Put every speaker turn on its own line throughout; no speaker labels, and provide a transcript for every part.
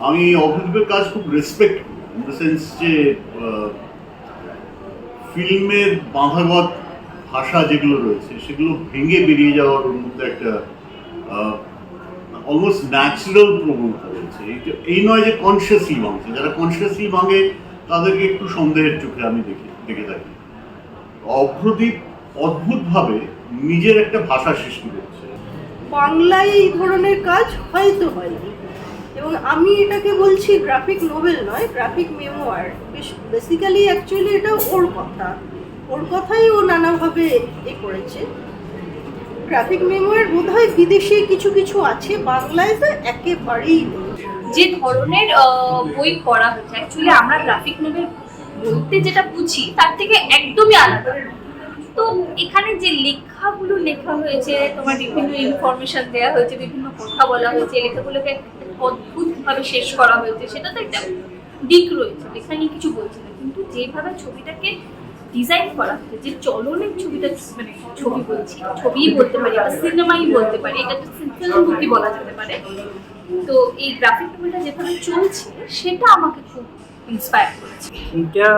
আমি অভিজ্ঞের কাজ খুব রেসপেক্ট ইন দ্য সেন্স যে ফিল্মের বাঁধাগত ভাষা যেগুলো রয়েছে, সেগুলো ভেঙে বেরিয়ে যাওয়ার ওর মধ্যে একটা অলমোস্ট ন্যাচারাল প্রবণতা রয়েছে। এই- নয় যে কনসিয়াসলি ভাঙছে, যারা কনসিয়াসলি ভাঙে, তাদেরকে একটু সন্দেহের চোখে আমি দেখি, দেখে থাকি। অভ্রদীপ অদ্ভুতভাবে নিজের একটা ভাষা সৃষ্টি করছে।
বাংলায় এই ধরনের কাজ হয়তো হয়নি। এবং আমি এটাকে বলছি গ্রাফিক নোভেল নয় গ্রাফিক মেমোয়ার বেসিক্যালি অ্যাকচুয়ালি এটা ওর কথা। ওর কথাই ও নানাভাবে এ করেছে। গ্রাফিক মেমোয়ার বোধ হয় বিদেশে কিছু কিছু আছে, বাংলায় তো একেবারেই
যে ধরনের বই করা হচ্ছে অ্যাকচুয়ালি আমরা গ্রাফিক নোভেল বলতে যেটা বুঝি, তার থেকে একদমই আলাদা। তো এখানে যে লেখাগুলো লেখা হয়েছে, তোমার বিভিন্ন ইনফরমেশন দেওয়া হয়েছে, বিভিন্ন কথা বলা হয়েছে, লেখাগুলোকে অদ্ভুতভাবে শেষ করা হয়েছে, সেটা তো একটা দিক রয়েছে লেখা নিয়ে কিছু বলছি না। কিন্তু যেভাবে ছবিটাকে ডিজাইন করা হয়েছে, যে চলনের ছবিটা মানে ছবি বলছি, ছবিই বলতে পারি বা সিনেমাই বলতে পারি, এটা তো ফিল্ম মুভি বলা যেতে পারে। তো এই গ্রাফিক নোভেলটা যেভাবে চলছে, সেটা আমাকে খুব ইন্সপায়ার করেছে।
এটা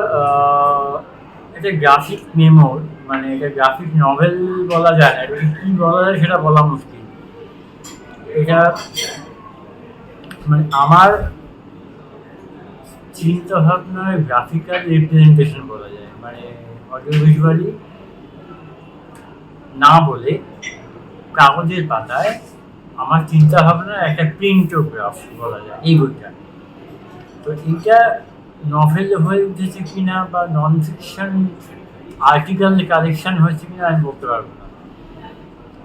এটা গ্রাফিক মেমোর মানে এটা গ্রাফিক নভেল বলা যায় না এটাকে কি বলা যায় সেটা বলা মুশকিল। এটা মানে আমার চিন্তা ভাবনার গ্রাফিক্যাল রিপ্রেজেন্টেশন বলা যায়। মানে অডিও ভিজুয়ালি না বলে কাগজের পাতায় আমার চিন্তা ভাবনার একটা প্রিন্টোগ্রাফ বলা যায়। এই বইটা। তো এটা নভেল হয়ে উঠেছে কিনা বা নন ফিকশন আর্টিকেল কালেকশন হয়েছে কিনা আমি বলতে পারব না।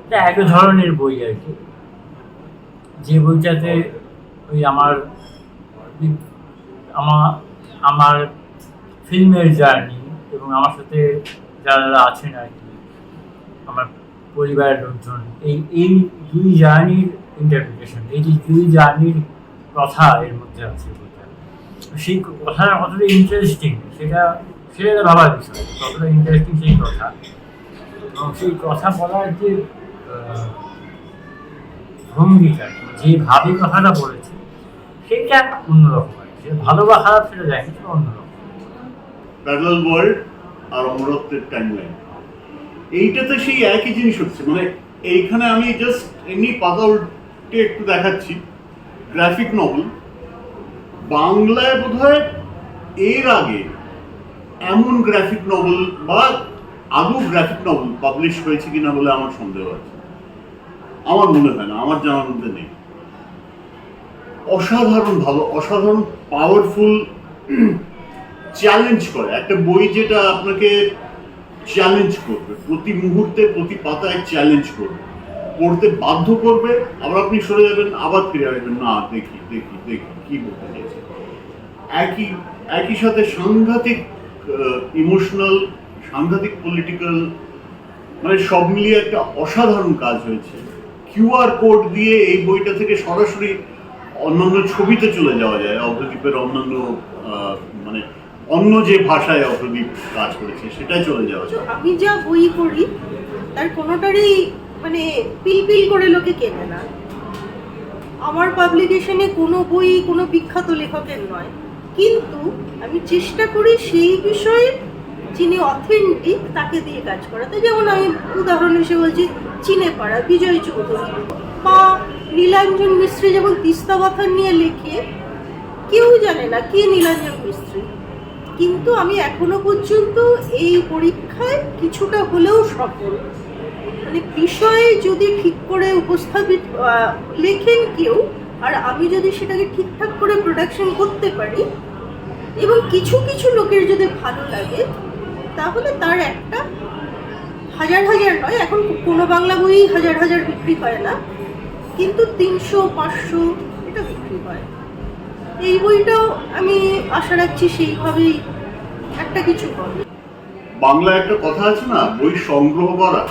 এটা এক ধরনের বই আর কি। যে বইটাতে ওই আমার আমার আমার ফিল্মের জার্নি এবং আমার সাথে যারা আছেন আর কি, আমার পরিবারের লোকজন, এই এই দুই জার্নির ইন্টারপ্রিটেশন এই যে দুই জার্নির কথা এর মধ্যে আছে সেই কথাটা কতটা ইন্টারেস্টিং সেটা সেটা ভাবার বিষয়, কতটা ইন্টারেস্টিং সেই কথা। এবং সেই কথা বলার যে ভঙ্গিটা যেভাবে কথাটা বলেছে সেটা অন্যরকম। ভালো বা খারাপ সেটা যায় অন্যরকম।
ওয়ার্ল্ড আর অমরত্বের টাইমলাইন এইটাতে সেই একই জিনিস হচ্ছে মানে এইখানে আমি জাস্ট এমনি পাতা উল্টে একটু দেখাচ্ছি। গ্রাফিক নভেল বাংলায় বোধহয় এর আগে এমন গ্রাফিক নভেল বা আদৌ গ্রাফিক নভেল পাবলিশ হয়েছে কিনা বলে আমার সন্দেহ আছে। আমার মনে হয় না, আমার জানার মধ্যে নেই। অসাধারণ ভালো, অসাধারণ পাওয়ারফুল চ্যালেঞ্জ করে। একটা বই যেটা আপনাকে চ্যালেঞ্জ করবে, প্রতি মুহূর্তে, প্রতি পাতায় চ্যালেঞ্জ করবে। পড়তে বাধ্য করবে, আবার আপনি সরে যাবেন, আবার ফিরে আসবেন। না, দেখি দেখি দেখি, কি বলতে চাইছে। একই একই সাথে সাংঘাতিক ইমোশনাল সাংঘাতিক পলিটিক্যাল মানে সব মিলিয়ে একটা অসাধারণ কাজ হয়েছে। কিউআর কোড দিয়ে এই বইটা থেকে সরাসরি অন্যান্য ছবিতে চলে যাওয়া যায়। অবদ্বীপের অন্যান্য মানে অন্য যে ভাষায় অবদ্বীপ কাজ করেছে, সেটাই চলে যাওয়া যায়।
আমি যা বই পড়ি, তার কোনোটারই মানে পিলপিল করে লোকে কেনে না। আমার পাবলিকেশনে কোনো বই, কোনো বিখ্যাত লেখকের নয়। কিন্তু আমি চেষ্টা করি সেই বিষয়ে যিনি অথেন্টিক তাকে দিয়ে কাজ করাতে। যেমন আমি উদাহরণ হিসেবে বলছি চিনেপাড়া বিজয় চৌধুরী বা নীলাঞ্জন মিস্ত্রি যেমন তিস্তা পাথর নিয়ে লেখে, কেউ জানে না কে নীলাঞ্জন মিস্ত্রি। কিন্তু আমি এখনও পর্যন্ত এই পরীক্ষায় কিছুটা হলেও সফল। মানে বিষয়ে যদি ঠিক করে উপস্থাপিত লেখেন কেউ, আর আমি যদি সেটাকে ঠিকঠাক করে প্রোডাকশন করতে পারি, এবং কিছু কিছু লোকের যদি ভালো লাগে, তাহলে তার একটা হাজার হাজার নয়, এখন কোনো বাংলা বই হাজার হাজার বিক্রি হয় না। কিন্তু তিনশো, পাঁচশো, এটা বিক্রি হয়। এই বইটাও আমি আশা রাখছি সেইভাবেই একটা কিছু হবে।
বাংলা একটা কথা আছে না, বই সংগ্রহ করা।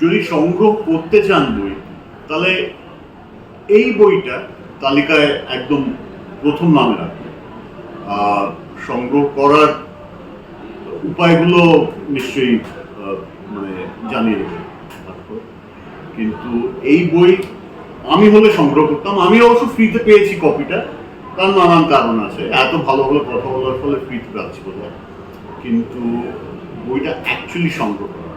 যদি সংগ্রহ করতে চান বই, তাহলে এই বইটা তালিকায় একদম প্রথম নামে রাখবে আর সংগ্রহ করার উপায়গুলো নিশ্চয়ই মানে জানিয়ে দেবে কিন্তু এই বই আমি হলে সংগ্রহ করতাম। আমি অবশ্য ফ্রিতে পেয়েছি কপিটা তার নানান কারণ আছে। এত ভালো ভালো কথা বলার ফলে ফ্রিতে পাচ্ছি বোধ। কিন্তু বইটা অ্যাকচুয়ালি সংগ্রহ করা।